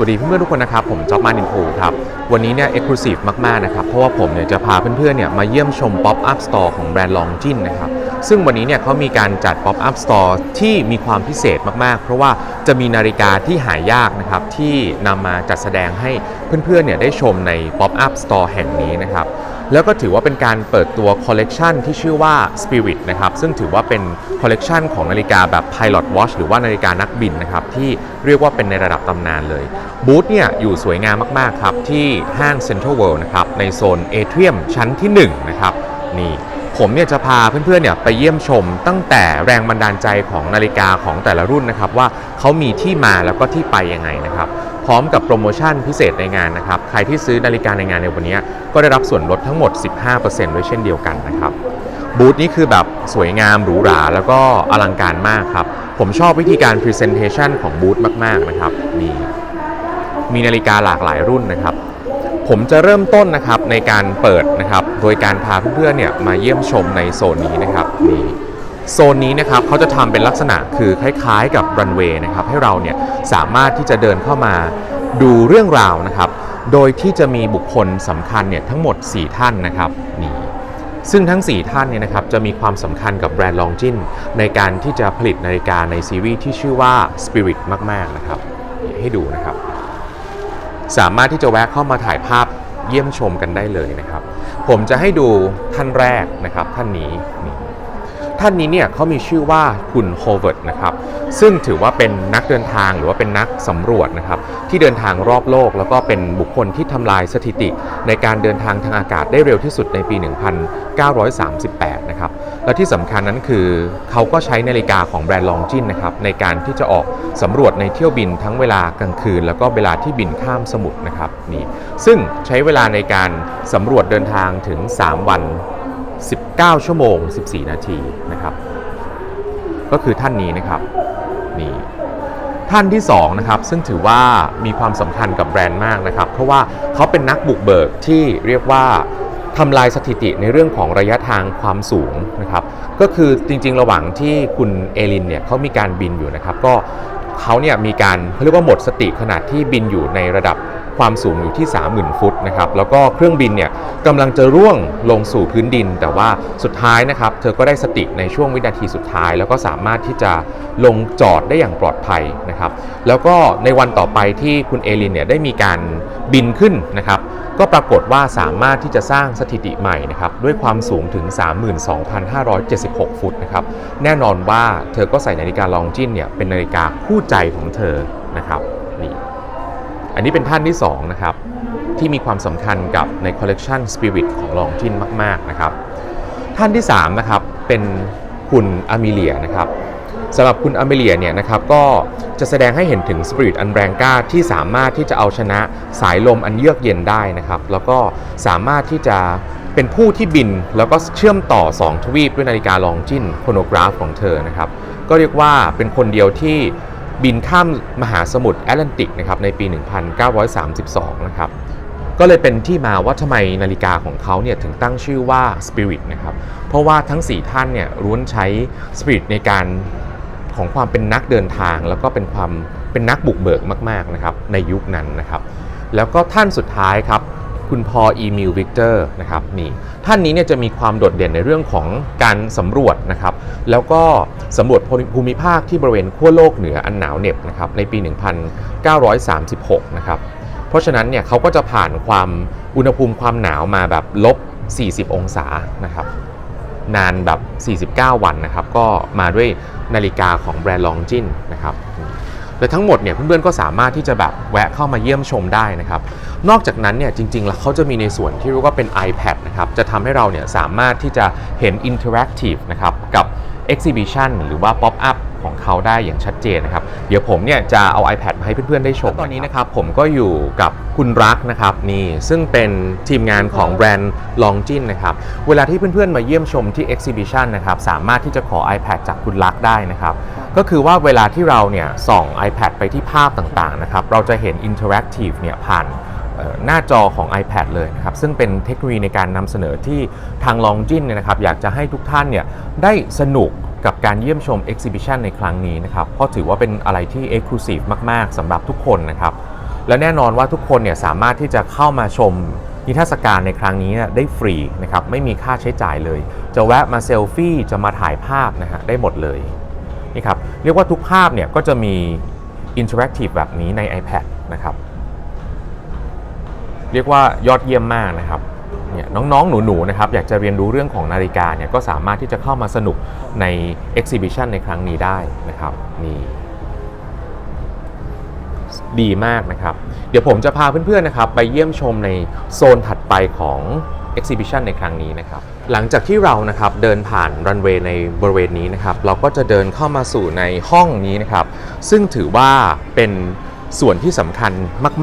สวัสดีเพื่อนๆทุกคนนะครับ ผมจ๊อบมานินพูครับ วันนี้เนี่ยเอ็กซ์คลูซีฟมาก ๆ นะครับ เพราะว่าผมเนี่ยจะพาเพื่อนๆเนี่ยมาเยี่ยมชม Pop Up Store ของแบรนด์ลองจินนะครับ ซึ่งวันนี้เนี่ยเขามีการจัด Pop Up Store ที่มีความพิเศษมากๆ เพราะว่าจะมีนาฬิกาที่หายากนะครับ ที่นำมาจัดแสดงให้เพื่อนๆเนี่ยได้ชมใน Pop Up Store แห่งนี้นะครับ แล้วก็ถือว่าเป็นการเปิดตัวคอลเลกชันที่ชื่อว่า Spirit นะครับ ซึ่งถือว่าเป็นคอลเลกชันของนาฬิกาแบบ Pilot Watch หรือว่านาฬิกานักบินนะครับ ที่เรียกว่าเป็นในระดับตำนานเลย บูธเนี่ยอยู่สวยงามมากๆครับ ที่ห้าง Central World นะครับ ในโซนเอเทียมชั้นที่ 1 นะครับ นี่ผมเนี่ยจะพาเพื่อนๆเนี่ยไปเยี่ยมชมตั้งแต่แรงบันดาลใจของนาฬิกาของแต่ละรุ่นนะครับ ว่าเขามีที่มาแล้วก็ที่ไปยังไงนะครับ พร้อมกับโปรโมชั่นพิเศษในงานนะครับ ใครที่ซื้อนาฬิกาในงานในวันนี้ก็ได้รับส่วนลดทั้งหมด 15%ด้วยเช่นเดียวกันนะครับ บูธนี้คือแบบสวยงามหรูหราแล้วก็อลังการมากครับ ผมชอบวิธีการ Presentation ของบูธมากๆนะครับนี่มีนาฬิกาหลากหลายรุ่นนะครับ ผมจะเริ่มต้นนะครับในการเปิดนะครับ โดยการพาเพื่อนๆเนี่ยมาเยี่ยมชมในโซนนี้นะครับนี่ โซนนี้นะครับเขาจะทำเป็นลักษณะคือคล้ายๆ กับรันเวย์นะครับให้เราเนี่ยสามารถที่จะเดินเข้ามาดูเรื่องราวนะครับ โดยที่จะมีบุคคลสำคัญเนี่ยทั้งหมด 4 ท่านนะครับนี่ซึ่งทั้ง 4 ท่านเนี่ยนะครับจะมีความสำคัญกับแบรนด์ลองจินในการที่จะผลิตนาฬิกาในซีรีส์ที่ชื่อว่า Spirit มาก ๆ นะครับ ให้ดูนะครับ สามารถที่จะแวะเข้ามาถ่ายภาพเยี่ยมชมกันได้เลยนะครับ ผมจะให้ดูท่านแรกนะครับ ท่านนี้นี่ ท่านนี้เนี่ยเขามีชื่อว่าคุณโฮเวิร์ดนะครับ ซึ่งถือว่าเป็นนักเดินทางหรือว่าเป็นนักสำรวจนะครับ ที่เดินทางรอบโลก แล้วก็เป็นบุคคลที่ทำลายสถิติ ในการเดินทางทางอากาศได้เร็วที่สุดในปี 1938 นะครับ และที่สำคัญนั้นคือเขาก็ใช้นาฬิกาของแบรนด์ลองจินนะครับในการที่จะออกสำรวจในเที่ยวบินทั้งเวลากลางคืน แล้วก็เวลาที่บินข้ามสมุทรนะครับนี่ซึ่งใช้เวลาในการสำรวจเดินทางถึง 3 วัน 9 ชั่วโมง 14 นาทีนะครับ ก็คือท่านนี้นะครับนี่ท่านที่2นะครับซึ่งถือว่ามีความสำคัญกับแบรนด์มากนะครับ เพราะว่าเขาเป็นนักบุกเบิกที่เรียกว่าทำลายสถิติในเรื่องของระยะทางความสูงนะครับ ก็คือจริงๆ ระหว่างที่คุณเอลินเนี่ยเขามีการบินอยู่นะครับ ก็เขาเนี่ยมีการเขาเรียกว่าหมดสติขณะที่บินอยู่ในระดับ ความสูงอยู่ที่ 30,000 ฟุตนะครับแล้วก็เครื่องบินเนี่ยกำลังจะร่วงลงสู่พื้นดิน แต่ว่าสุดท้ายนะครับเธอก็ได้สติในช่วงวินาทีสุดท้าย แล้วก็สามารถที่จะลงจอดได้อย่างปลอดภัยนะครับแล้วก็ในวันต่อไปที่คุณเอลินเนี่ยได้มีการบินขึ้นนะครับก็ปรากฏว่าสามารถที่จะสร้างสถิติใหม่นะครับด้วยความสูงถึง 32,576 ฟุตนะครับแน่นอนว่าเธอก็ใส่นาฬิกาลองจินเนี่ยเป็นนาฬิกาคู่ใจของเธอนะครับ อันนี้เป็นท่านที่2นะครับที่มีความสำคัญกับในคอลเลกชัน Spirit ของลองจินมากๆนะครับท่านที่3นะครับเป็นคุณอเมเลียนะครับสำหรับคุณอเมเลียเนี่ยนะครับก็จะแสดงให้เห็นถึงสปิริตอันแรงกล้าที่สามารถที่จะเอาชนะสายลมอันเยือกเย็นได้นะครับแล้วก็สามารถที่จะเป็นผู้ที่บินแล้วก็เชื่อมต่อ 2 ทวีปด้วยนาฬิกาลองจินโครโนกราฟของเธอนะครับก็เรียกว่าเป็นคนเดียวที่ บินข้ามมหาสมุทรแอตแลนติกนะครับในปี 1932 นะครับก็เลยเป็นที่มาว่าทำไมนาฬิกาของเขาเนี่ยถึงตั้งชื่อว่า Spirit นะครับ เพราะว่าทั้ง 4 ท่านเนี่ยล้วนใช้ Spirit ในการของความเป็นนักเดินทาง แล้วก็เป็นความเป็นนักบุกเบิกมาก ๆ นะครับ ในยุคนั้นนะครับ แล้วก็ท่านสุดท้ายครับ คุณพออีมิลวิกเตอร์นะครับนี่ท่านนี้เนี่ยจะมีความโดดเด่นในเรื่องของการสำรวจนะครับ แล้วก็สำรวจภูมิภาคที่บริเวณขั้วโลกเหนืออันหนาวเหน็บนะครับในปี 1936 นะครับ เพราะฉะนั้นเนี่ยเขาก็จะผ่านความอุณหภูมิความหนาวมาแบบลบ 40 องศานะครับ นานแบบ 49 วันนะครับ ก็มาด้วยนาฬิกาของแบรนด์ลองจินนะครับ และทั้งหมดเนี่ยเพื่อนๆก็สามารถที่จะแบบแวะเข้ามาเยี่ยมชมได้นะครับ นอกจากนั้นเนี่ยจริงๆแล้วเขาจะมีในส่วนที่เรียกว่าเป็น iPad นะครับจะทำให้เราเนี่ยสามารถที่จะเห็น Interactive นะครับกับ Exhibition หรือว่า Pop Up ของเขาได้อย่างชัดเจนนะครับ เดี๋ยวผมเนี่ยจะเอา iPad มาให้เพื่อนๆได้ชมตอนนี้นะครับผมก็อยู่กับคุณรักนะครับนี่ซึ่งเป็นทีมงานของแบรนด์ Longin นะครับ เวลาที่เพื่อนๆมาเยี่ยมชมที่ Exhibition นะครับสามารถที่จะขอ iPad จากคุณรักได้นะครับ ก็คือว่าเวลาที่เราเนี่ยส่อง iPad ไปที่ภาพต่างๆนะครับเราจะเห็น Interactive เนี่ยผ่านหน้าจอของ iPad เลยนะครับ ซึ่งเป็นเทคโนโลยีในการนำเสนอที่ทาง Longin เนี่ยนะครับ อยากจะให้ทุกท่านเนี่ยได้สนุกกับการเยี่ยมชม Exhibition ในครั้งนี้นะครับ เพราะถือว่าเป็นอะไรที่ Exclusive มาก ๆสำหรับทุกคนนะครับ และแน่นอนว่าทุกคนเนี่ยสามารถที่จะเข้ามาชมนิทรรศการในครั้งนี้ได้ฟรีนะครับ ไม่มีค่าใช้จ่ายเลย จะแวะมาเซลฟี่ จะมาถ่ายภาพนะฮะได้หมดเลย นี่ครับเรียกว่าทุกภาพเนี่ยก็จะมีอินเทอร์แอคทีฟแบบนี้ใน iPad นะครับ เรียกว่ายอดเยี่ยมมากนะครับเนี่ยน้องๆ หนูๆ นะครับ อยากจะเรียนรู้เรื่องของนาฬิกาเนี่ยก็สามารถที่จะเข้ามาสนุกใน Exhibition ในครั้งนี้ได้นะครับนี่ดีมากนะครับ เดี๋ยวผมจะพาเพื่อนๆ นะครับ ไปเยี่ยมชมในโซนถัดไปของ Exhibition ในครั้งนี้นะครับ หลังจากที่เรานะครับเดินผ่านรันเวย์ในบริเวณนี้นะครับ เราก็จะเดินเข้ามาสู่ในห้องนี้นะครับ ซึ่งถือว่าเป็นส่วนที่สำคัญ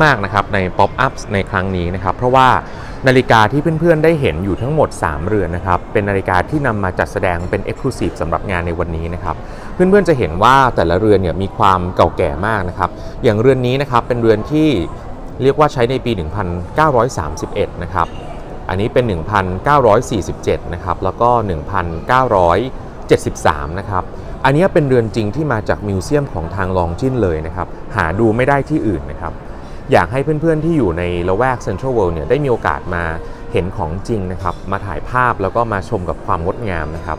มากๆนะครับใน Pop Up ในครั้งนี้นะครับ เพราะว่านาฬิกาที่เพื่อนๆได้เห็นอยู่ทั้งหมด 3 เรือนนะครับ เป็นนาฬิกาที่นำมาจัดแสดงเป็น Exclusive สำหรับงานในวันนี้นะครับ เพื่อนๆจะเห็นว่าแต่ละเรือนเนี่ยมีความเก่าแก่มากนะครับ อย่างเรือนนี้นะครับเป็นเรือนที่เรียกว่าใช้ในปี 1931 นะครับ อันนี้เป็น 1947 นะครับ แล้วก็ 1973 นะครับ อันนี้เป็นเรือนจริงที่มาจากมิวเซียมของทางลองจินเลยนะครับ หาดูไม่ได้ที่อื่นนะครับ อยากให้เพื่อนๆที่อยู่ในละแวกเซ็นทรัลเวิลด์เนี่ยได้มีโอกาสมาเห็นของจริงนะครับ มาถ่ายภาพแล้วก็มาชมกับความงดงามนะครับ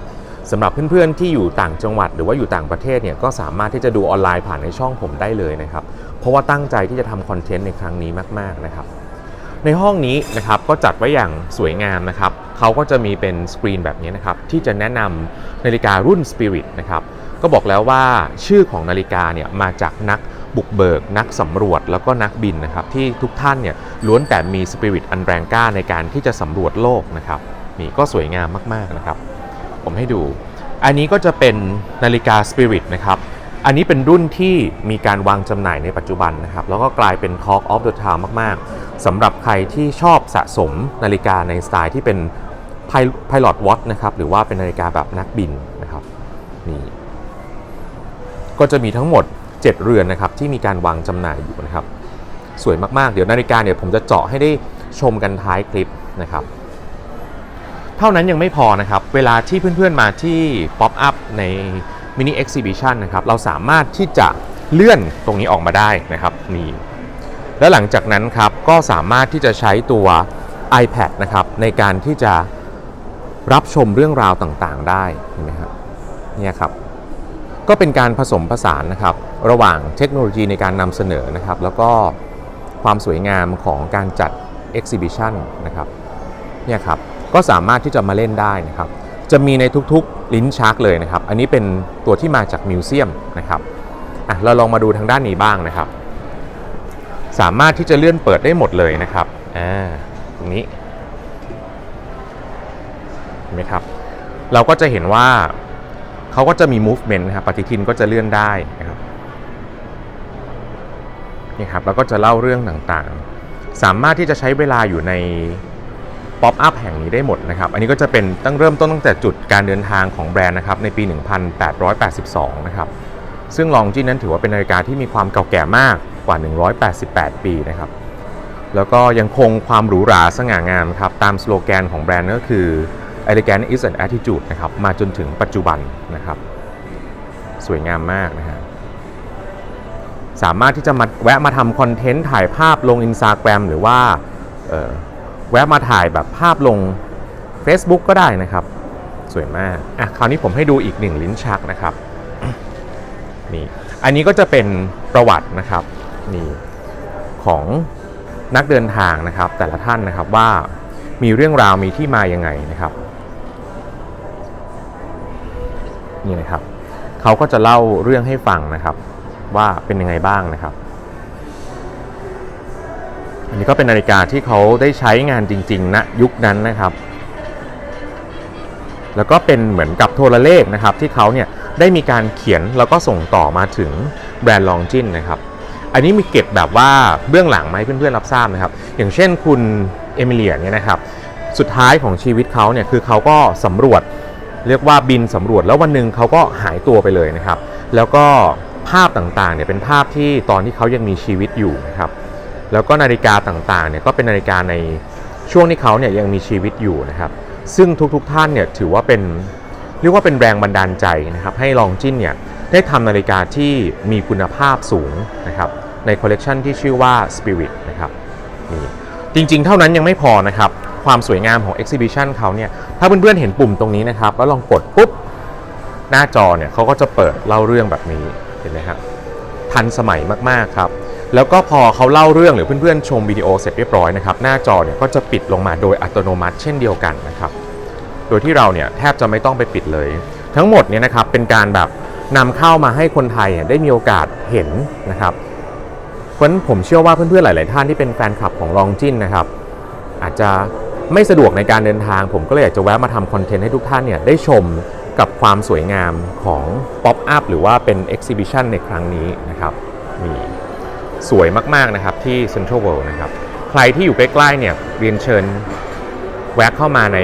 สำหรับเพื่อนๆที่อยู่ต่างจังหวัดหรือว่าอยู่ต่างประเทศเนี่ยก็สามารถที่จะดูออนไลน์ผ่านในช่องผมได้เลยนะครับ เพราะว่าตั้งใจที่จะทำคอนเทนต์ในครั้งนี้มากๆนะครับ ในห้องนี้นะครับก็จัดไว้อย่างสวยงามนะครับเขาก็จะมีเป็นสกรีนแบบนี้นะครับที่จะแนะนำนาฬิการุ่น Spirit นะครับก็บอกแล้วว่าชื่อของนาฬิกาเนี่ยมาจากนักบุกเบิก นักสำรวจแล้วก็นักบินนะครับที่ทุกท่านเนี่ยล้วนแต่มีสปิริตอันแรงกล้าในการที่จะสำรวจโลกนะครับนี่ก็สวยงามมากๆนะครับ ผมให้ดู อันนี้ก็จะเป็นนาฬิกา Spirit นะครับอันนี้เป็นรุ่นที่มีการวางจำหน่ายในปัจจุบันนะครับแล้วก็กลายเป็น Talk of the Town มากๆ สำหรับใครที่ชอบสะสมนาฬิกาในสไตล์ที่เป็น Pilot Watch นะครับหรือว่าเป็นนาฬิกาแบบนักบินนะครับนี่ก็จะมีทั้งหมด 7 เรือนนะครับที่มีการวางจำหน่ายอยู่นะครับ สวยมากๆ เดี๋ยวนาฬิกาเนี่ยผมจะเจาะให้ได้ชมกันท้ายคลิปนะครับ เท่านั้นยังไม่พอนะครับ เวลาที่เพื่อนๆมาที่ Pop Up ใน Mini Exhibition นะครับเราสามารถที่จะเลื่อนตรงนี้ออกมาได้นะครับนี่ และหลังจากนั้นครับก็สามารถที่จะใช้ตัว iPad นะครับในการที่จะรับชมเรื่องราวต่างๆ ได้เห็นไหมครับเนี่ยครับก็เป็นการผสมผสานนะครับระหว่างเทคโนโลยีในการนำเสนอนะครับแล้วก็ความสวยงามของการจัด Exhibition นะครับเนี่ยครับก็สามารถที่จะมาเล่นได้นะครับจะมีในทุกๆลิ้นชักเลยนะครับ อันนี้เป็นตัวที่มาจากมิวเซียมนะครับอะเราลองมาดูทางด้านนี้บ้างนะครับ สามารถที่จะเลื่อนเปิดได้หมดเลยนะครับอ่าตรงนี้เห็นไหมครับ เราก็จะเห็นว่าเขาก็จะมี movement นะครับปฏิทินก็จะเลื่อนได้นะครับนี่ครับแล้วก็จะเล่าเรื่องต่างๆ สามารถที่จะใช้เวลาอยู่ในป๊อปอัพแห่งนี้ได้หมดนะครับ อันนี้ก็จะเป็นตั้งเริ่มต้นตั้งแต่จุดการเดินทางของแบรนด์นะครับในปี 1882 นะครับ ซึ่งลองจินนั้นถือว่าเป็นนาฬิกาที่มีความเก่าแก่มาก กว่า 188 ปีนะครับ แล้วก็ยังคงความหรูหราสง่างามครับ ตามสโลแกนของแบรนด์ก็คือ elegant is an attitude นะครับ มาจนถึงปัจจุบันนะครับ สวยงามมากนะฮะสามารถที่จะมาแวะมาทำคอนเทนต์ถ่ายภาพลง Instagram หรือว่าแวะมาถ่ายแบบภาพลง Facebook ก็ได้นะครับ สวยมาก อะ คราวนี้ผมให้ดูอีกหนึ่งลิ้นชักนะครับ นี่ อันนี้ก็จะเป็นประวัตินะครับ นี่ของนักเดินทางนะครับ แต่ละท่านนะครับว่ามีเรื่องราวมีที่มายังไงนะครับนี่นะครับเขาก็จะเล่าเรื่องให้ฟังนะครับ ว่าเป็นยังไงบ้างนะครับ อันนี้ก็เป็นนาฬิกาที่เขาได้ใช้งานจริงๆณนะยุคนั้นนะครับ แล้วก็เป็นเหมือนกับโทรเลขนะครับ ที่เขาเนี่ยได้มีการเขียนแล้วก็ส่งต่อมาถึงแบรนด์ลองจินนะครับ อันนี้มีเก็บแบบว่าเบื้องหลังมาให้เพื่อนๆรับทราบนะครับ อย่างเช่นคุณเอมิเลียเนี่ยนะครับ สุดท้ายของชีวิตเขาเนี่ยคือเขาก็สำรวจเรียกว่าบินสำรวจแล้ววันหนึ่งเขาก็หายตัวไปเลยนะครับ แล้วก็ภาพต่างๆเนี่ยเป็นภาพที่ตอนที่เขายังมีชีวิตอยู่นะครับ แล้วก็นาฬิกาต่างๆเนี่ยก็เป็นนาฬิกาในช่วงที่เขาเนี่ยยังมีชีวิตอยู่นะครับ ซึ่งทุกๆท่านเนี่ยถือว่าเป็นเรียกว่าเป็นแรงบันดาลใจนะครับ ให้ลองจินเนี่ยได้ทำนาฬิกาที่มีคุณภาพสูงนะครับ ในคอลเลกชันที่ชื่อว่า Spirit นะครับนี่จริง ๆ เท่านั้นยังไม่พอนะครับ ความสวยงามของ Exhibition เขาเนี่ยถ้าเพื่อนๆเห็นปุ่มตรงนี้นะครับ แล้วลองกดปุ๊บ หน้าจอเนี่ยเขาก็จะเปิดเล่าเรื่องแบบนี้เห็นไหมครับทันสมัยมากๆครับ แล้วก็พอเขาเล่าเรื่องหรือเพื่อนๆชมวิดีโอเสร็จเรียบร้อยนะครับหน้าจอเนี่ยก็จะปิดลงมาโดยอัตโนมัติเช่นเดียวกันนะครับโดยที่เราเนี่ยแทบจะไม่ต้องไปปิดเลย ทั้งหมดเนี่ยนะครับเป็นการแบบนำเข้ามาให้คนไทยเนี่ยได้มีโอกาสเห็นนะครับ เพราะฉะนั้นผมเชื่อว่าเพื่อนๆหลาย ๆ ท่านที่เป็นแฟนคลับของลองจินนะครับ อาจจะไม่สะดวกในการเดินทาง ผมก็เลยอยากจะแวะมาทำคอนเทนต์ให้ทุกท่านเนี่ยได้ชมกับความสวยงามของ Pop Up หรือว่าเป็น Exhibition ในครั้งนี้นะครับนี่สวยมาก ๆ นะครับที่ Central World นะครับ ใครที่อยู่ใกล้ ๆ เนี่ยเรียนเชิญแวะเข้ามาใน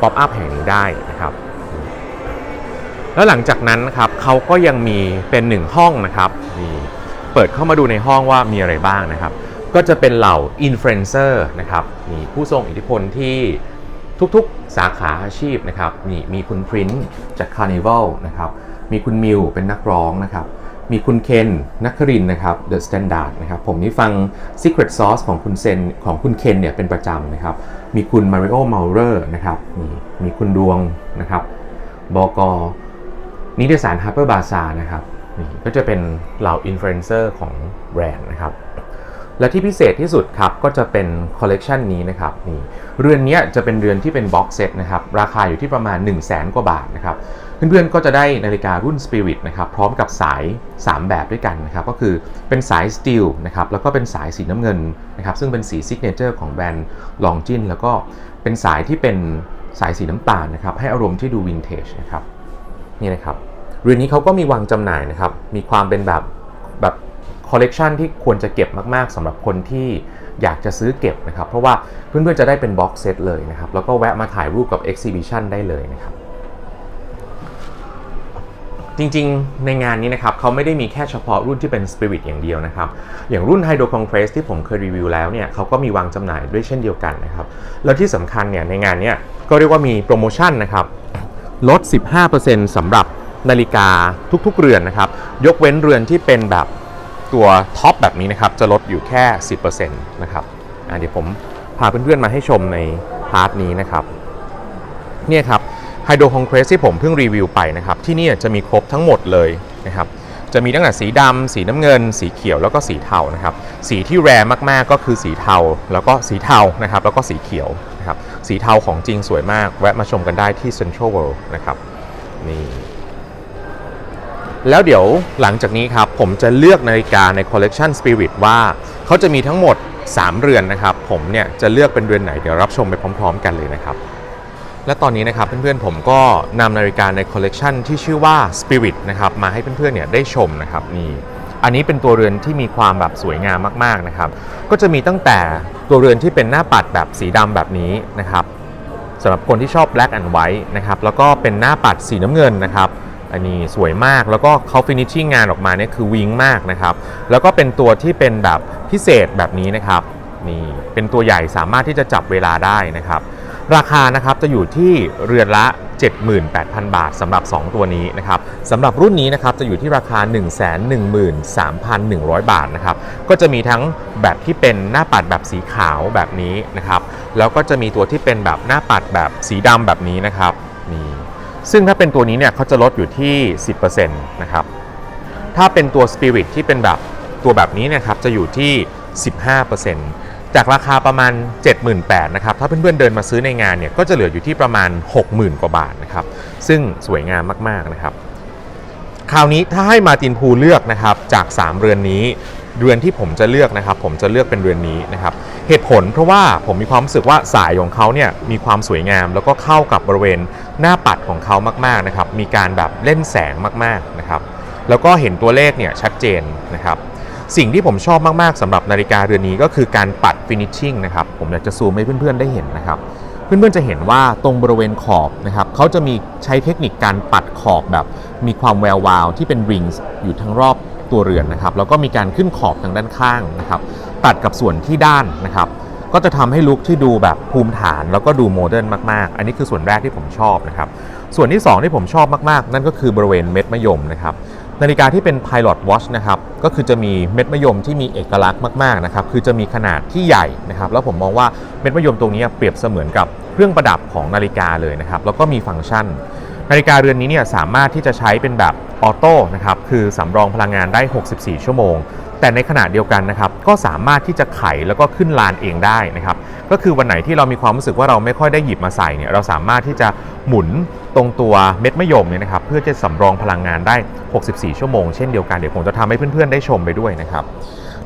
Pop Up แห่งนี้ได้นะครับ แล้วหลังจากนั้นนะครับเขาก็ยังมีเป็นหนึ่งห้องนะครับนี่ เปิดเข้ามาดูในห้องว่ามีอะไรบ้างนะครับ ก็จะเป็นเหล่าอินฟลูเอนเซอร์นะครับ มีผู้ทรงอิทธิพลที่ทุกๆสาขาอาชีพนะครับนี่มีคุณพรินซ์จาก Carnival นะครับ มีคุณมิวเป็นนักร้องนะครับ มีคุณเคนนักครินนะครับ The Standard นะครับ ผมนี่ฟัง Secret Sauce ของคุณเซนของคุณเคนเนี่ยเป็นประจำนะครับ มีคุณ Mario m a u r e r นะครับมีมีคุณดวงนะครับ บกนิตยสาร Harper Bazaar นะครับ นี่ก็จะเป็นเหล่าอินฟลูเอนเซอร์ของแบรนด์นะครับ และที่พิเศษที่สุดครับ ก็จะเป็นคอลเลกชันนี้นะครับนี่เรือนนี้จะเป็นเรือนที่เป็นบ็อกเซตนะครับ ราคาอยู่ที่ประมาณ 1 0 0 0 0แสนกว่าบาทนะครับ เพื่อนๆก็จะได้นาฬิการุ่น Spirit นะครับ พร้อมกับสาย 3 แบบด้วยกันนะครับ ก็คือเป็นสายสตีลนะครับ แล้วก็เป็นสายสีน้ำเงินนะครับ ซึ่งเป็นสีซิกเนเจอร์ของแบรนด์ลองจินแล้วก็เป็นสายที่เป็นสายสีน้ำตาลนะครับ ให้อารมณ์ที่ดูวินเทจนะครับ นี่นะครับ เรือนนี้เขาก็มีวางจำหน่ายนะครับ มีความเป็นแบบแบบคอลเลกชันที่ควรจะเก็บมากๆสำหรับคนที่อยากจะซื้อเก็บนะครับ เพราะว่าเพื่อนๆจะได้เป็นบ็อกเซตเลยนะครับ แล้วก็แวะมาถ่ายรูปกับ Exhibition ได้เลยนะครับ จริงๆ ในงานนี้นะครับเขาไม่ได้มีแค่เฉพาะรุ่นที่เป็น Spirit อย่างเดียวนะครับ อย่างรุ่น Hydro Compress ที่ผมเคยรีวิวแล้วเนี่ยเขาก็มีวางจำหน่ายด้วยเช่นเดียวกันนะครับ แล้วที่สำคัญเนี่ยในงานเนี้ยก็เรียกว่ามีโปรโมชั่นนะครับ ลด 15%สำหรับ นาฬิกาทุกๆเรือนนะครับ ยกเว้นเรือนที่เป็นแบบตัวท็อปแบบนี้นะครับ จะลดอยู่แค่ 10%นะครับเดี๋ยวผมพาเพื่อนๆมาให้ชมในพาร์ทนี้นะครับ เนี่ยครับไฮโดรคอนเ e สที่ผมเพิ่งรีวิวไปนะครับ ที่นี่จะมีครบทั้งหมดเลยนะครับจะมีตั้งแต่สีดำสีน้ำเงิน สีเขียวแล้วก็สีเทานะครับ สีที่แรร์มากๆก็คือสีเทาแล้วก็สีเทานะครับ แล้วก็สีเขียวนะครับ สีเทาของจริงสวยมาก แวะมาชมกันได้ที่ Central World นะครับ นี่ แล้วเดี๋ยวหลังจากนี้ครับผมจะเลือกนาฬิกาใน Collection Spirit ว่าเขาจะมีทั้งหมด 3 เรือนนะครับ ผมเนี่ยจะเลือกเป็นเรือนไหนเดี๋ยวรับชมไปพร้อม ๆ กันเลยนะครับ และตอนนี้นะครับเพื่อนๆผมก็นำนาฬิกาในคอลเลกชันที่ชื่อว่า Spirit นะครับมาให้เพื่อนๆเนี่ยได้ชมนะครับนี่อันนี้เป็นตัวเรือนที่มีความแบบสวยงามมากๆนะครับ ก็จะมีตั้งแต่ตัวเรือนที่เป็นหน้าปัดแบบสีดำแบบนี้นะครับสำหรับคนที่ชอบ black and white นะครับแล้วก็เป็นหน้าปัดสีน้ำเงินนะครับ อันนี้สวยมากแล้วก็เขาฟินิชชิ่งงานออกมาเนี่ยคือวิงมากนะครับ แล้วก็เป็นตัวที่เป็นแบบพิเศษแบบนี้นะครับนี่เป็นตัวใหญ่สามารถที่จะจับเวลาได้นะครับ ราคานะครับจะอยู่ที่เรือนละ 78,000 บาทสำหรับ 2 ตัวนี้นะครับสำหรับรุ่นนี้นะครับจะอยู่ที่ราคา 113,100 บาทนะครับก็จะมีทั้งแบบที่เป็นหน้าปัดแบบสีขาวแบบนี้นะครับแล้วก็จะมีตัวที่เป็นแบบหน้าปัดแบบสีดำแบบนี้นะครับ ซึ่งถ้าเป็นตัวนี้เนี่ยเขาจะลดอยู่ที่ 10%นะครับ ถ้าเป็นตัว Spirit ที่เป็นแบบตัวแบบนี้เนะครับจะอยู่ที่ 15%จากราคาประมาณ 78,000นะครับ ถ้าเพื่อนๆเดินมาซื้อในงานเนี่ยก็จะเหลืออยู่ที่ประมาณ 60,000 กว่าบาทนะครับ ซึ่งสวยงามมากๆนะครับ คราวนี้ถ้าให้มาตินพูเลือกนะครับจาก 3 เรือนนี้ เรือนที่ผมจะเลือกนะครับ ผมจะเลือกเป็นเรือนนี้นะครับ เหตุผลเพราะว่าผมมีความรู้สึกว่าสายของเขาเนี่ยมีความสวยงาม แล้วก็เข้ากับบริเวณหน้าปัดของเขามากๆนะครับมีการแบบเล่นแสงมากๆนะครับแล้วก็เห็นตัวเลขเนี่ยชัดเจนนะครับสิ่งที่ผมชอบมากๆสำหรับนาฬิกาเรือนนี้ก็คือการปัดฟินิชชิ่งนะครับผมอยากจะซูมให้เพื่อนๆได้เห็นนะครับเพื่อนๆจะเห็นว่าตรงบริเวณขอบนะครับเขาจะมีใช้เทคนิคการปัดขอบแบบ มีความแวววาวที่เป็นริงส์อยู่ทั้งรอบตัวเรือนนะครับแล้วก็มีการขึ้นขอบทางด้านข้างนะครับ ตัดกับส่วนที่ด้านนะครับ ก็จะทำให้ลุคที่ดูแบบภูมิฐานแล้วก็ดูโมเดิร์นมากๆ อันนี้คือส่วนแรกที่ผมชอบนะครับ ส่วนที่ 2 ที่ผมชอบมากๆ นั่นก็คือบริเวณเม็ดมะยมนะครับนาฬิกาที่เป็น Pilot Watch นะครับก็คือจะมีเม็ดมะยมที่มีเอกลักษณ์มากๆนะครับคือจะมีขนาดที่ใหญ่นะครับแล้วผมมองว่าเม็ดมะยมตรงนี้เปรียบเสมือนกับเครื่องประดับของนาฬิกาเลยนะครับแล้วก็มีฟังก์ชัน นาฬิกาเรือนนี้เนี่ยสามารถที่จะใช้เป็นแบบออโต้นะครับคือสำรองพลังงานได้ 64 ชั่วโมง แต่ในขณะเดียวกันนะครับก็สามารถที่จะไขแล้วก็ขึ้นลานเองได้นะครับก็คือวันไหนที่เรามีความรู้สึกว่าเราไม่ค่อยได้หยิบมาใส่เนี่ยเราสามารถที่จะหมุนตรงตัวเม็ดมะยมเนี่ยนะครับเพื่อจะสำรองพลังงานได้ 64 ชั่วโมงเช่นเดียวกันเดี๋ยวผมจะทำให้เพื่อนๆได้ชมไปด้วยนะครับ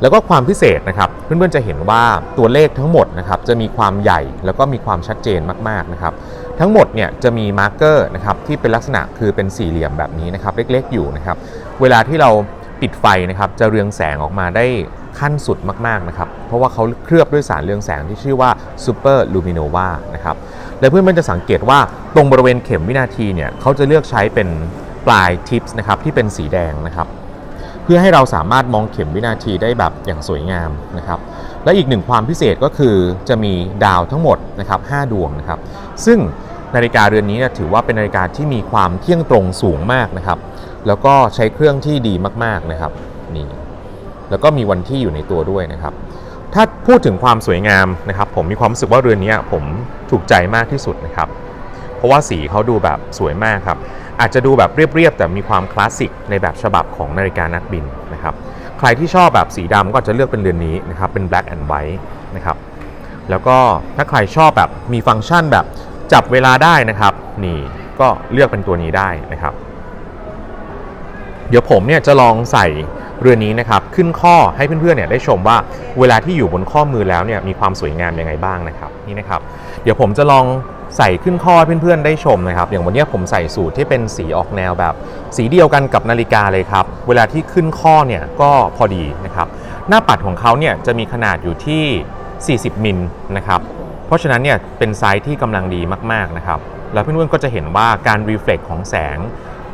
แล้วก็ความพิเศษนะครับเพื่อนๆจะเห็นว่าตัวเลขทั้งหมดนะครับจะมีความใหญ่แล้วก็มีความชัดเจนมากๆนะครับทั้งหมดเนี่ยจะมีมาร์กเกอร์นะครับที่เป็นลักษณะคือเป็นสี่เหลี่ยมแบบนี้นะครับเล็กๆอยู่นะครับเวลาที่เรา ปิดไฟนะครับจะเรืองแสงออกมาได้ขั้นสุดมากๆนะครับ เพราะว่าเขาเคลือบด้วยสารเรืองแสงที่ชื่อว่า Super Luminova นะครับ และเพื่อนๆจะสังเกตว่าตรงบริเวณเข็มวินาทีเนี่ยเขาจะเลือกใช้เป็นปลายทิปส์นะครับที่เป็นสีแดงนะครับ เพื่อให้เราสามารถมองเข็มวินาทีได้แบบอย่างสวยงามนะครับ และอีกหนึ่งความพิเศษก็คือจะมีดาวทั้งหมดนะครับ5ดวงนะครับ ซึ่ง นาฬิกาเรือนนี้ถือว่าเป็นนาฬิกาที่มีความเที่ยงตรงสูงมากนะครับ แล้วก็ใช้เครื่องที่ดีมากๆนะครับนี่แล้วก็มีวันที่อยู่ในตัวด้วยนะครับ ถ้าพูดถึงความสวยงามนะครับ ผมมีความรู้สึกว่าเรือนนี้ผมถูกใจมากที่สุดนะครับ เพราะว่าสีเขาดูแบบสวยมากครับ อาจจะดูแบบเรียบๆแต่มีความคลาสสิกในแบบฉบับของนาฬิกานักบินนะครับ ใครที่ชอบแบบสีดำก็จจะเลือกเป็นเรือนนี้นะครับเป็น black and white นะครับแล้วก็ถ้าใครชอบแบบมีฟังก์ชันแบบ จับเวลาได้นะครับ นี่ก็เลือกเป็นตัวนี้ได้นะครับ เดี๋ยวผมเนี่ยจะลองใส่เรือนนี้นะครับ ขึ้นข้อให้เพื่อนๆเนี่ยได้ชมว่าเวลาที่อยู่บนข้อมือแล้วเนี่ยมีความสวยงามยังไงบ้างนะครับนี่นะครับ เดี๋ยวผมจะลองใส่ขึ้นข้อให้เพื่อนๆได้ชมนะครับ อย่างวันนี้ผมใส่สูตรที่เป็นสีออกแนวแบบ สีเดียวกันกับนาฬิกาเลยครับ เวลาที่ขึ้นข้อเนี่ยก็พอดีนะครับ หน้าปัดของเขาเนี่ยจะมีขนาดอยู่ที่ 40 มิลนะครับ เพราะฉะนั้นเนี่ยเป็นไซส์ที่กำลังดีมากๆนะครับแล้วเพื่อนๆก็จะเห็นว่าการรีเฟล็กของแสง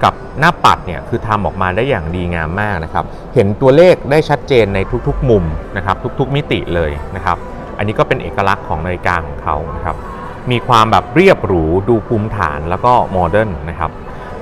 กับหน้าปัดเนี่ยคือทำออกมาได้อย่างดีงามมากนะครับเห็นตัวเลขได้ชัดเจนในทุกๆมุมนะครับทุกๆมิติเลยนะครับอันนี้ก็เป็นเอกลักษณ์ของนาฬิกาของเขานะครับมีความแบบเรียบหรูดูภูมิฐานแล้วก็โมเดิร์นนะครับ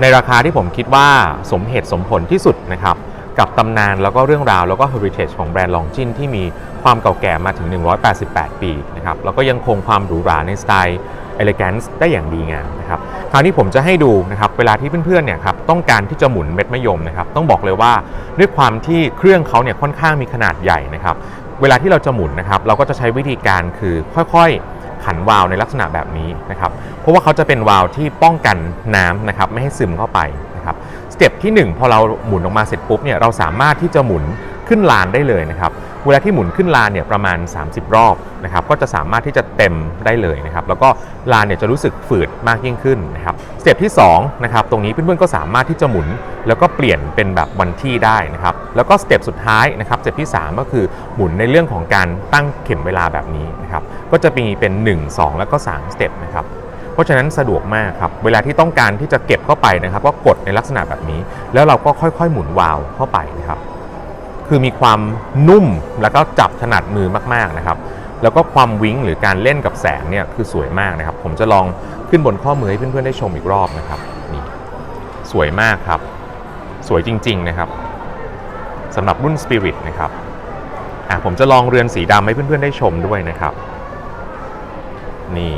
ในราคาที่ผมคิดว่าสมเหตุสมผลที่สุดนะครับ กับตำนานแล้วก็เรื่องราวแล้วก็ heritage ของแบรนด์ลองจินที่มีความเก่าแก่มาถึง 188 ปีนะครับแล้วก็ยังคงความหรูหราในสไตล์ elegance ได้อย่างดีงามนะครับคราวนี้ผมจะให้ดูนะครับเวลาที่เพื่อนๆเนี่ยครับต้องการที่จะหมุนเม็ดมะยมนะครับต้องบอกเลยว่าด้วยความที่เครื่องเขาเนี่ยค่อนข้างมีขนาดใหญ่นะครับเวลาที่เราจะหมุนนะครับเราก็จะใช้วิธีการคือค่อยๆขันวาล์วในลักษณะแบบนี้นะครับ เพราะว่าเขาจะเป็นวาล์วที่ป้องกันน้ำนะครับไม่ให้ซึมเข้าไปนะครับ สเต็ปที่ 1 พอเราหมุนออกมาเสร็จปุ๊บเนี่ยเราสามารถที่จะหมุนขึ้นลานได้เลยนะครับเวลาที่หมุนขึ้นลานเนี่ยประมาณ 30 รอบนะครับก็จะสามารถที่จะเต็มได้เลยนะครับแล้วก็ลานเนี่ยจะรู้สึกฝืดมากยิ่งขึ้นนะครับสเต็ปที่2นะครับตรงนี้เพื่อนๆก็สามารถที่จะหมุน แล้วก็เปลี่ยนเป็นแบบวันที่ได้นะครับแล้วก็สเต็ปสุดท้ายนะครับสเต็ปที่ 3 ก็คือหมุนในเรื่องของการตั้งเข็มเวลาแบบนี้นะครับก็จะมีเป็น 1 2 แล้วก็3สเต็ปนะครับ เพราะฉะนั้นสะดวกมากครับ เวลาที่ต้องการที่จะเก็บเข้าไปนะครับ ก็กดในลักษณะแบบนี้ แล้วเราก็ค่อยๆ หมุนวาล์วเข้าไปนะครับ คือมีความนุ่มแล้วก็จับถนัดมือมากๆนะครับ แล้วก็ความวิ้งหรือการเล่นกับแสงเนี่ยคือสวยมากนะครับ ผมจะลองขึ้นบนข้อมือให้เพื่อนๆได้ชมอีกรอบนะครับนี่สวยมากครับ สวยจริง ๆนะครับสำหรับรุ่น Spirit นะครับอะผมจะลองเรือนสีดำให้เพื่อนๆได้ชมด้วยนะครับ นี่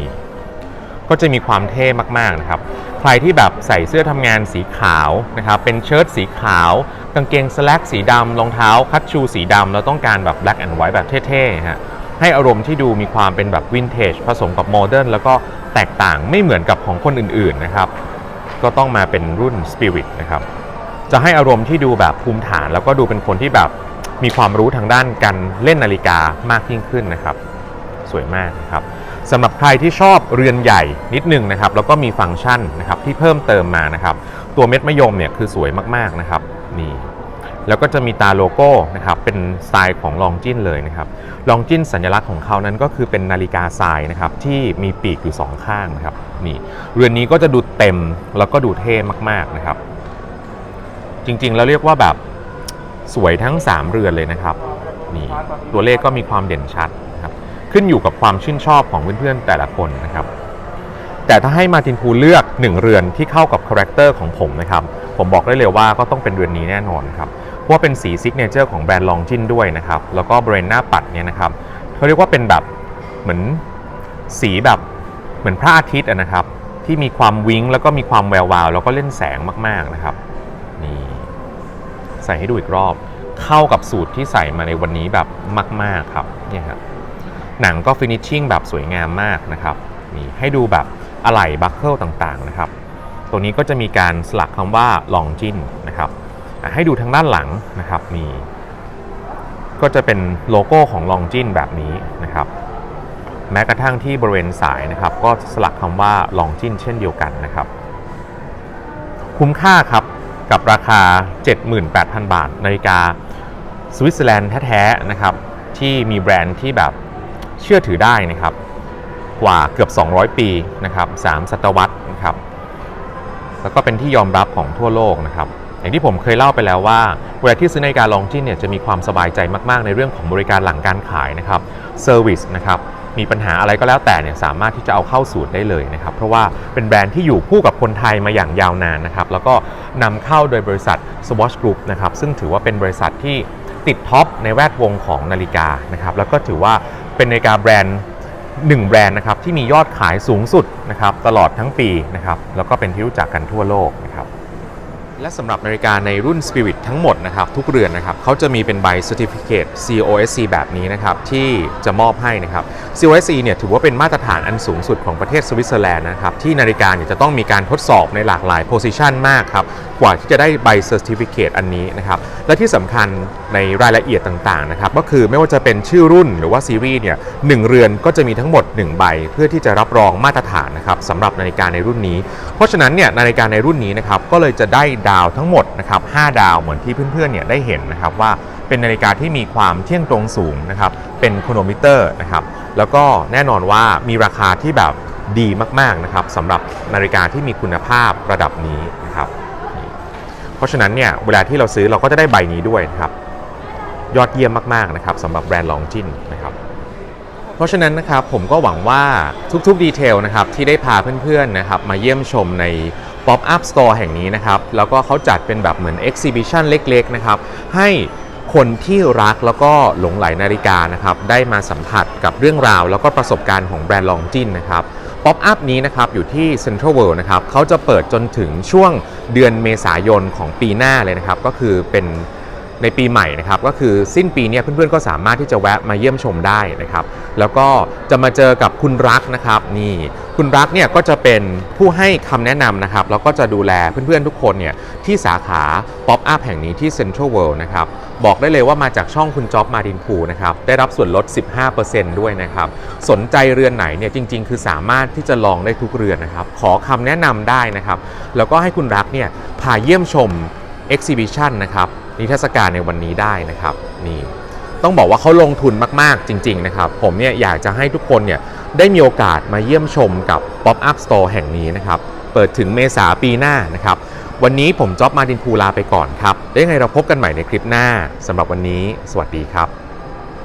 ก็จะมีความเท่มากๆนะครับ ใครที่แบบใส่เสื้อทำงานสีขาวนะครับ เป็นเชิ้ตสีขาว กางเกงสแลกสีดำรองเท้า คัตชูสีดำแล้วต้องการแบบ black and white แบบเท่ๆฮะให้อารมณ์ที่ดูมีความเป็นแบบวินเทจผสมกับโมเดิร์นแล้วก็แตกต่างไม่เหมือนกับของคนอื่นๆนะครับ ก็ต้องมาเป็นรุ่น Spirit นะครับ จะให้อารมณ์ที่ดูแบบภูมิฐานแล้วก็ดูเป็นคนที่แบบมีความรู้ทางด้านการเล่นนาฬิกามากยิ่งขึ้นนะครับ สวยมากนะครับ สำหรับใครที่ชอบเรือนใหญ่นิดนึงนะครับแล้วก็มีฟังก์ชันนะครับที่เพิ่มเติมมานะครับตัวเม็ดมะยมเนี่ยคือสวยมากๆนะครับนี่แล้วก็จะมีตาโลโก้นะครับเป็นสไตล์ของลองจินเลยนะครับลองจินสัญลักษณ์ของเขานั้นก็คือเป็นนาฬิกาทรายนะครับที่มีปีกอยู่สองข้างนะครับนี่เรือนนี้ก็จะดูเต็มแล้วก็ดูเท่มากๆนะครับ จริงๆแล้วเรียกว่าแบบสวยทั้ง 3 เรือนเลยนะครับนี่ตัวเลขก็มีความเด่นชัด ขึ้นอยู่กับความชื่นชอบของเพื่อนๆแต่ละคนนะครับ แต่ถ้าให้มาตินพูเลือก 1 เรือนที่เข้ากับคาแรคเตอร์ของผมนะครับ ผมบอกได้เลยว่าก็ต้องเป็นเรือนนี้แน่นอนครับเพราะว่าเป็นสีซิกเนเจอร์ของแบรนด์ลองจินด้วยนะครับ แล้วก็บริเวณหน้าปัดเนี่ยนะครับเขาเรียกว่าเป็นแบบเหมือนสีแบบเหมือนพระอาทิตย์นะครับ ที่มีความวิ้งแล้วก็มีความแวววาวแล้วก็เล่นแสงมากๆนะครับนี่ใส่ให้ดูอีกรอบเข้ากับสูตรที่ใส่มาในวันนี้แบบมาก ๆครับเนี่ยครับ หนังก็ฟินิชชิ่งแบบสวยงามมากนะครับนี่ให้ดูแบบอะไหล่บัคเกิลต่างๆนะครับ ตัวนี้ก็จะมีการสลักคำว่าลองจินนะครับให้ดูทางด้านหลังนะครับมีก็จะเป็นโลโก้ของลองจินแบบนี้นะครับแม้กระทั่งที่บริเวณสายนะครับ ก็สลักคำว่าลองจินเช่นเดียวกันนะครับ คุ้มค่าครับกับราคา 78,000 บาทนาฬิกาสวิตเซอร์แลนด์แท้ๆนะครับที่มีแบรนด์ที่แบบ เชื่อถือได้นะครับ กว่าเกือบ 200 ปีนะครับ3ศตวรรษนะครับ แล้วก็เป็นที่ยอมรับของทั่วโลกนะครับ อย่างที่ผมเคยเล่าไปแล้วว่าเวลาที่ซื้อนาฬิกาลองจินเนี่ยจะมีความสบายใจมาก ๆ ในเรื่องของบริการหลังการขายนะครับเซอร์วิสนะครับมีปัญหาอะไรก็แล้วแต่เนี่ยสามารถที่จะเอาเข้าสูตรได้เลยนะครับ เพราะว่าเป็นแบรนด์ที่อยู่คู่กับคนไทยมาอย่างยาวนานนะครับ แล้วก็นำเข้าโดยบริษัท Swatch Group นะครับซึ่งถือว่าเป็นบริษัทที่ติดท็อปในแวดวงของนาฬิกานะครับแล้วก็ถือว่า เป็นนาฬิกาแบรนด์หนึ่งแบรนด์นะครับที่มียอดขายสูงสุดนะครับตลอดทั้งปีนะครับแล้วก็เป็นที่รู้จักกันทั่วโลกนะครับและสำหรับนาฬิกาในรุ่น Spirit ทั้งหมดนะครับทุกเรือนนะครับเขาจะมีเป็นใบ Certificate COSC แบบนี้นะครับที่จะมอบให้นะครับ COSC เนี่ยถือว่าเป็นมาตรฐานอันสูงสุดของประเทศสวิตเซอร์แลนด์นะครับที่นาฬิกาเนี่ยจะต้องมีการทดสอบในหลากหลาย position มากครับ กว่าที่จะได้ใบ Certificate อันนี้นะครับ และที่สำคัญในรายละเอียดต่างๆนะครับก็คือไม่ว่าจะเป็นชื่อรุ่นหรือว่าซีรีส์เนี่ยหนึ่งเรือนก็จะมีทั้งหมด 1 ใบ เพื่อที่จะรับรองมาตรฐานนะครับสำหรับนาฬิกาในรุ่นนี้ เพราะฉะนั้นเนี่ยนาฬิกาในรุ่นนี้นะครับก็เลยจะได้ดาวทั้งหมดนะครับ5ดาวเหมือนที่เพื่อนๆเนี่ยได้เห็นนะครับว่าเป็นนาฬิกาที่มีความเที่ยงตรงสูงนะครับเป็นโคโนมิเตอร์นะครับแล้วก็แน่นอนว่ามีราคาที่แบบดีมากๆนะครับสำหรับนาฬิกาที่มีคุณภาพระดับนี้นะครับ เพราะฉะนั้นเนี่ยเวลาที่เราซื้อเราก็จะได้ใบนี้ด้วยนะครับยอดเยี่ยมมากๆนะครับสำหรับแบรนด์ลองจินนะครับเพราะฉะนั้นนะครับผมก็หวังว่าทุกๆดีเทลนะครับที่ได้พาเพื่อนๆนะครับมาเยี่ยมชมใน Pop Up Store แห่งนี้นะครับแล้วก็เขาจัดเป็นแบบเหมือน Exhibition เล็กๆนะครับให้คนที่รักแล้วก็หลงไหลนาฬิกานะครับได้มาสัมผัสกับเรื่องราว แล้วก็ประสบการณ์ของแบรนด์ลองจินนะครับ ป๊อปอัพนี้นะครับอยู่ที่ Central World นะครับเขาจะเปิดจนถึงช่วงเดือนเมษายนของปีหน้าเลยนะครับ ก็คือเป็นในปีใหม่นะครับ ก็คือสิ้นปีนี้เพื่อนๆก็สามารถที่จะแวะมาเยี่ยมชมได้นะครับ แล้วก็จะมาเจอกับคุณรักนะครับ นี่คุณรักเนี่ยก็จะเป็นผู้ให้คำแนะนำนะครับ แล้วก็จะดูแลเพื่อนๆทุกคนเนี่ยที่สาขาป๊อปอัพแห่งนี้ที่ Central World นะครับ บอกได้เลยว่ามาจากช่องคุณจ๊อบมาดินพูนะครับ ได้รับส่วนลด 15%ด้วยนะครับ สนใจเรือนไหนเนี่ยจริง ๆ คือสามารถที่จะลองได้ทุกเรือนนะครับ ขอคำแนะนำได้นะครับ แล้วก็ให้คุณรักเนี่ยพาเยี่ยมชม Exhibition นะครับนิทรรศการในวันนี้ได้นะครับนี่ต้องบอกว่าเขาลงทุนมาก ๆ จริง ๆ นะครับ ผมเนี่ยอยากจะให้ทุกคนเนี่ยได้มีโอกาสมาเยี่ยมชมกับ Pop Up Store แห่งนี้นะครับ เปิดถึงเมษาปีหน้านะครับ วันนี้ผมจ๊อบมาดินภูลาไปก่อนครับ ได้ยังไงเราพบกันใหม่ในคลิปหน้าสำหรับวันนี้ สวัสดีครับ